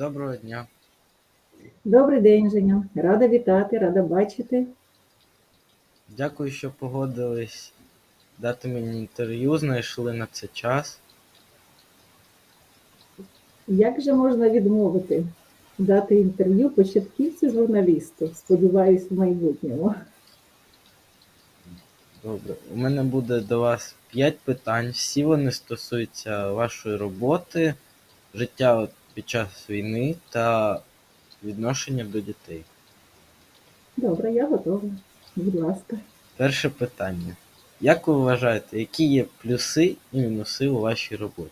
Доброго дня. Добрий день, Женя. Рада вітати, рада бачити. Дякую, що погодились дати мені інтерв'ю, знайшли на це час. Як же можна відмовити дати інтерв'ю початківцю журналісту? Сподіваюсь, в майбутньому. Добре. У мене буде до вас 5 питань. Всі вони стосуються вашої роботи, життя от під час війни та відношення до дітей. Добре, я готова. Будь ласка. Перше питання. Як ви вважаєте, які є плюси і мінуси у вашій роботі?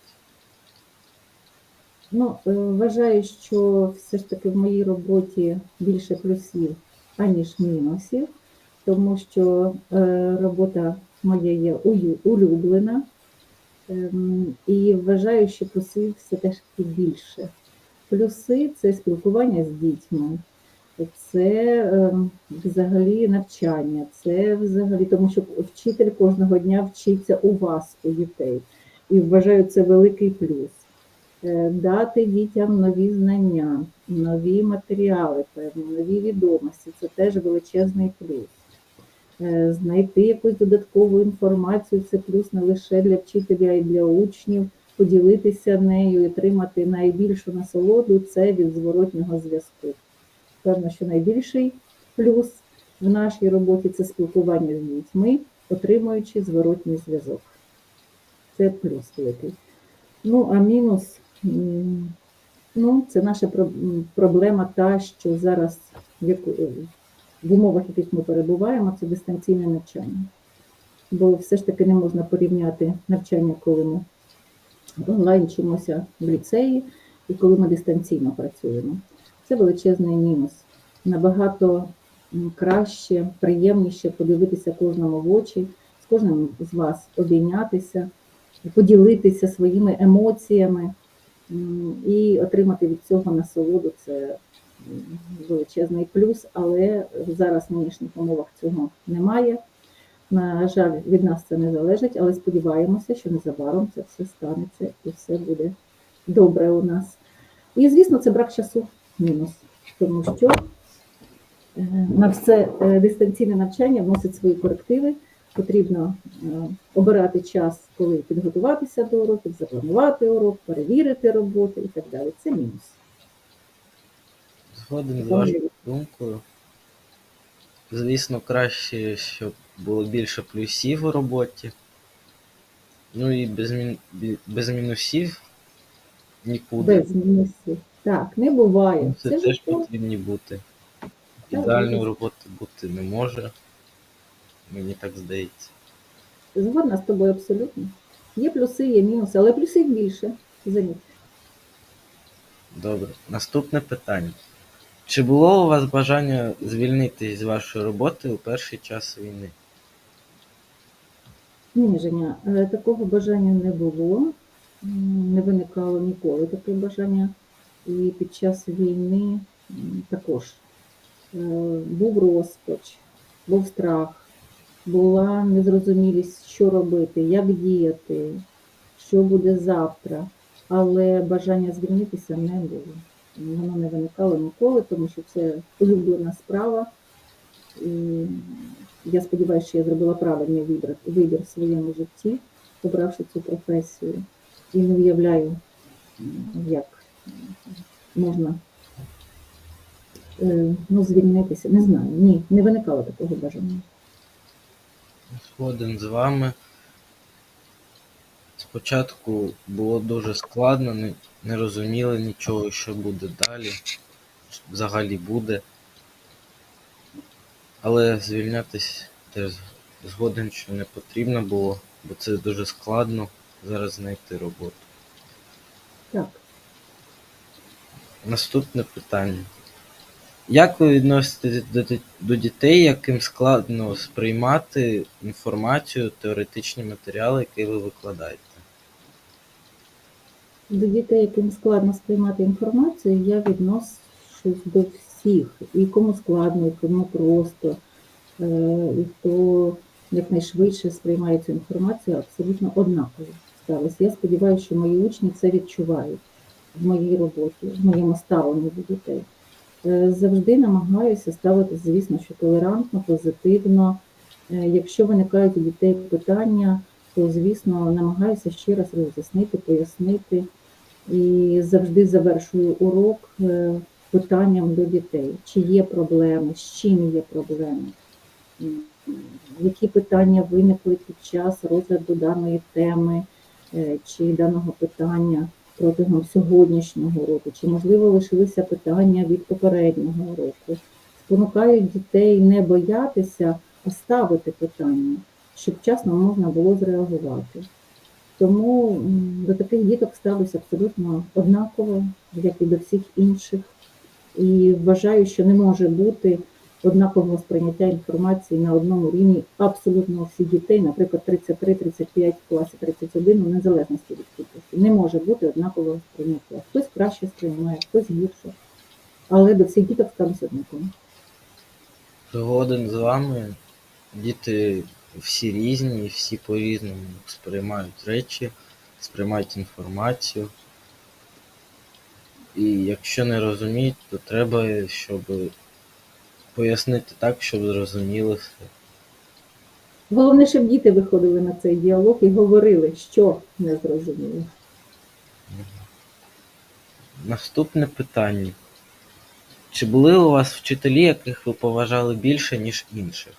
Ну, е, вважаю, що все ж таки в моїй роботі більше плюсів, аніж мінусів, тому що е, робота моя є улюблена. Ем, І вважаю, що плюсів все теж таки більше. Плюси це спілкування з дітьми, це ем, взагалі навчання, це взагалі, тому що вчитель кожного дня вчиться у вас, у дітей. І вважаю це великий плюс. Е, Дати дітям нові знання, нові матеріали, певні, нові відомості це теж величезний плюс. Е, Знайти якусь додаткову інформацію це плюс не лише для вчителя, а й для учнів, поділитися нею і отримати найбільшу насолоду це від зворотнього зв'язку. Певно, що найбільший плюс в нашій роботі це спілкування з дітьми, отримуючи зворотній зв'язок. Це плюс великий. Ну, а мінус, ну, це наша проблема та, що зараз в умовах, в яких ми перебуваємо, це дистанційне навчання. Бо все ж таки не можна порівняти навчання, коли ми онлайн вчимося в ліцеї і коли ми дистанційно працюємо. Це величезний мінус. Набагато краще, приємніше подивитися кожному в очі, з кожним з вас обійнятися, поділитися своїми емоціями і отримати від цього насолоду. Це величезний плюс, але зараз в нинішніх умовах цього немає. На жаль, від нас це не залежить, але сподіваємося, що незабаром це все станеться і все буде добре у нас. І, звісно, це брак часу мінус, тому що е, на все е, дистанційне навчання вносить свої корективи. Потрібно е, обирати час, коли підготуватися до уроків, запланувати урок, перевірити роботу і так далі. Це мінус. Згоден з вашою думкою. Звісно, краще, щоб було більше плюсів у роботі. Ну і без, мін... без мінусів нікуди. Без мінусів. Так, не буває. Ну, Це Це теж потрібні бути. Ідеальної роботи бути не може. Мені так здається. Згодна з тобою абсолютно. Є плюси, є мінуси, але плюсів більше. Заміт. Добре. Наступне питання. Чи було у вас бажання звільнитись з вашої роботи у перший час війни? Ні, Женя, е, такого бажання не було, не виникало ніколи таке бажання. І під час війни також Е, був розпач, був страх, була незрозумілість, що робити, як діяти, що буде завтра. Але бажання звільнитися не було. Воно не виникало ніколи, тому що це улюблена справа. І я сподіваюся, що я зробила правильний вибір, вибір в своєму житті, обравши цю професію. І не уявляю, як можна е, ну, звільнитися. Не знаю. Ні, не виникало такого бажання. Згоден з вами. Спочатку було дуже складно, не, не розуміли нічого, що буде далі, що взагалі буде. Але звільнятись теж згоден, що не потрібно було, бо це дуже складно зараз знайти роботу. Так. Наступне питання. Як ви відноситесь до, до дітей, яким складно сприймати інформацію, теоретичні матеріали, які ви викладаєте? До дітей, яким складно сприймати інформацію, я відношусь до всіх. І кому складно, і кому просто, Е, і хто якнайшвидше сприймає цю інформацію, абсолютно однаково ставиться. Я сподіваюся, що мої учні це відчувають. в моїй роботі, в моєму ставленні до дітей. Е, Завжди намагаюся ставити, звісно, що толерантно, позитивно. Е, Якщо виникають у дітей питання, то, звісно, намагаюся ще раз роз'яснити, пояснити. І завжди завершую урок е, питанням до дітей, чи є проблеми, з чим є проблеми, які питання виникли під час розгляду даної теми е, чи даного питання протягом сьогоднішнього року, чи можливо лишилися питання від попереднього року. Спонукають дітей не боятися, а ставити питання, щоб вчасно можна було зреагувати. Тому до таких діток ставлюся абсолютно однаково, як і до всіх інших. І вважаю, що не може бути однакового сприйняття інформації на одному рівні абсолютно всіх дітей, наприклад, 33-35 класі 31, у незалежності від кількості. Не може бути однакового сприйняття. Хтось краще сприймає, хтось гірше. Але до всіх діток ставлюся однаково. Згоден з вами. Діти всі різні, і всі по-різному сприймають речі, сприймають інформацію. І якщо не розуміють, то треба, щоб пояснити так, щоб зрозуміли все. Головне, щоб діти виходили на цей діалог і говорили, що не зрозуміло. Наступне питання. Чи були у вас вчителі, яких ви поважали більше, ніж інших?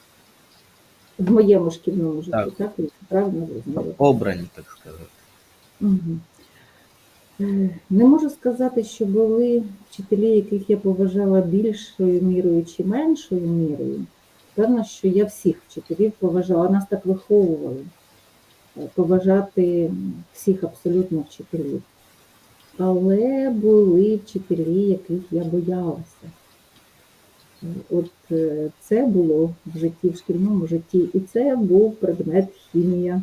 В моєму шкільному житті, Так. так? Правильно зрозуміла? Обрані, так сказати. Е, Не можу сказати, що були вчителі, яких я поважала більшою мірою чи меншою мірою. Певно, що я всіх вчителів поважала, нас так виховували. е, Поважати всіх абсолютно вчителів. Але були вчителі, яких я боялася. От е, це було в житті, в шкільному житті, і це був предмет хімія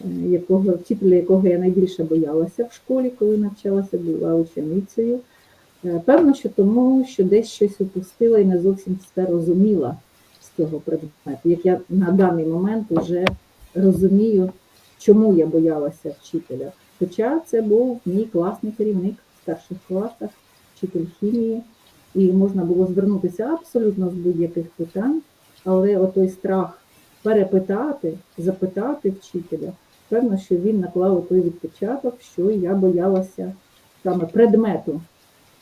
е, якого вчителя, якого я найбільше боялася в школі, коли навчалася, була ученицею. Е, Певно, що тому, що десь щось упустила і не зовсім все розуміла з цього предмету. Як я на даний момент вже розумію, чому я боялася вчителя. Хоча це був мій класний керівник в старших класах, вчитель хімії, і можна було звернутися абсолютно з будь-яких питань, але отой страх перепитати, запитати вчителя, певно, що він наклав той відпечаток, що я боялася саме предмету.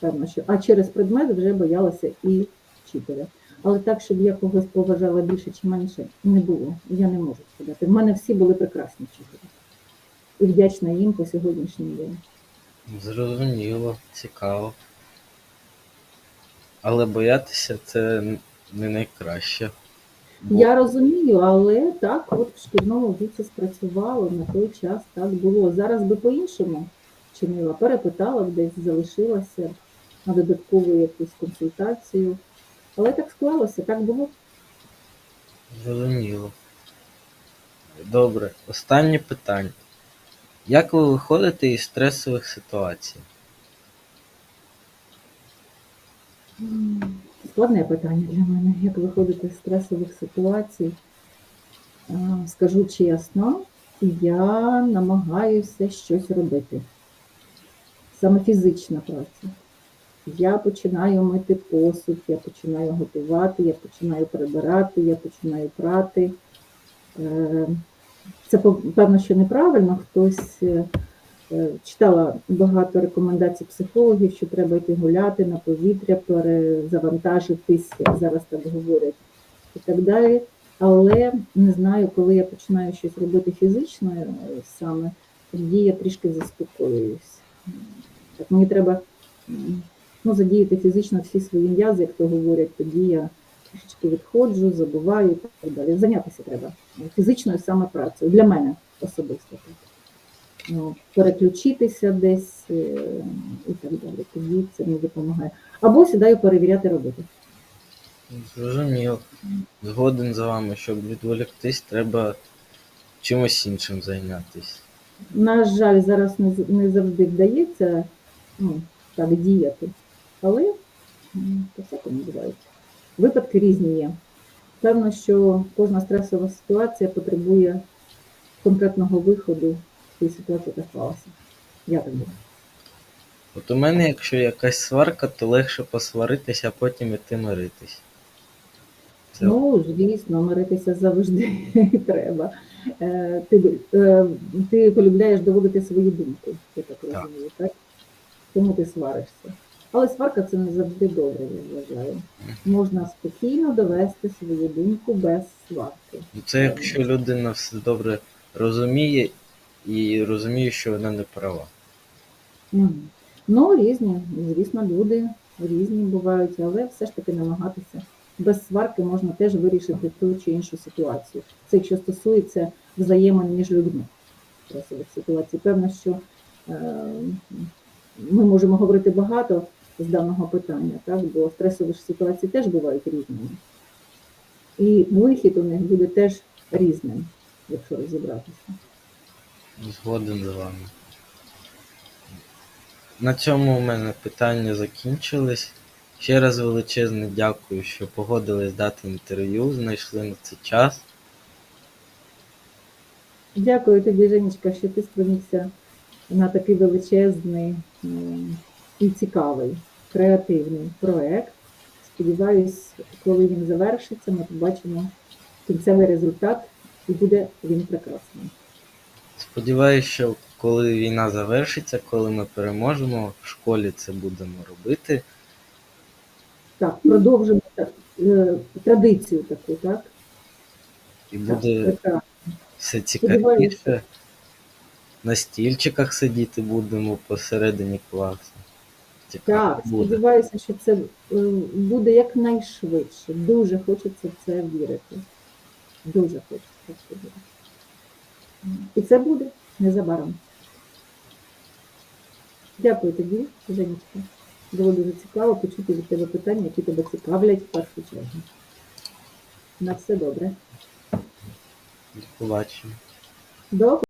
Певно, що, а через предмет вже боялася і вчителя. Але так, щоб я когось поважала більше чи менше, не було. Я не можу сказати. В мене всі були прекрасні вчителі. І вдячна їм по сьогоднішній день. Зрозуміло, цікаво. Але боятися це не найкраще. Бо Я розумію, але так, от в шкільному віці спрацювало на той час, так було. Зараз би по-іншому чинила, перепитала б десь, залишилася на додаткову якусь консультацію. Але так склалося, так було. Зрозуміло. Добре, останнє питання. Як ви виходите із стресових ситуацій? Складне питання для мене, як виходити з стресових ситуацій. Скажу чесно, я намагаюся щось робити. Саме фізична праця. Я починаю мити посуд, я починаю готувати, я починаю прибирати, я починаю прати. Е, Це певно, що неправильно. Хтось е, читала багато рекомендацій психологів, що треба йти гуляти на повітря, перезавантажитись, як зараз так говорять, і так далі. Але не знаю, коли я починаю щось робити фізично е, саме, тоді я трішки заспокоююсь. Так мені треба ну, задіяти фізично всі свої м'язи, як то говорять, тоді я трішечки відходжу, забуваю і так далі. Зайнятися треба фізичною саме працею для мене особисто. Ну, переключитися десь е, і так далі. Тоді це мені допомагає. Або сідаю перевіряти роботу. Зрозуміло. Згоден з вами, щоб відволіктись, треба чимось іншим зайнятися. На жаль, зараз не, завжди вдається ну, так діяти, але м, по всякому бувається. Випадки різні є. Певно, що кожна стресова ситуація потребує конкретного виходу цієї ситуації, яка склалася. Я так думаю. От у мене, якщо якась сварка, то легше посваритися, а потім іти миритись. Це Ну, звісно, миритися завжди треба. Е, Ти, е, ти полюбляєш доводити свою думку, я так Так. розумію, так? Тому ти сваришся. Але сварка це не завжди добре, я вважаю. Можна спокійно довести свою думку без сварки. Ну, Це якщо людина все добре розуміє і розуміє, що вона не права. Ну, різні, звісно, люди різні бувають, але все ж таки намагатися. Без сварки можна теж вирішити ту чи іншу ситуацію. Це якщо стосується взаємин між людьми стресових ситуацій. Певно, що е, ми можемо говорити багато з даного питання, так? бо стресові ж ситуації теж бувають різними. І вихід у них буде теж різним, якщо розібратися. Згоден з вами. На цьому у мене питання закінчились. Ще раз величезне дякую, що погодились дати інтерв'ю, знайшли на це час. Дякую тобі, Женечка, що ти спромігся на такий величезний і цікавий креативний проект. Сподіваюсь, коли він завершиться, ми побачимо кінцевий результат і буде він прекрасний. Сподіваюсь, що коли війна завершиться, коли ми переможемо, в школі це будемо робити. Так, продовжимо так, е, традицію таку, так? І Так, буде прекрасно. все Сподіваюся. цікавіше. На стільчиках сидіти будемо посередині класу. Цікаво Так, буде. сподіваюся, що це е, буде якнайшвидше. Дуже хочеться в це вірити. Дуже хочеться в це вірити. І це буде незабаром. Дякую тобі, Женечка. Було дуже цікаво почути від тебе питання, які тебе цікавлять в першу чергу. На все добре. До побачення. До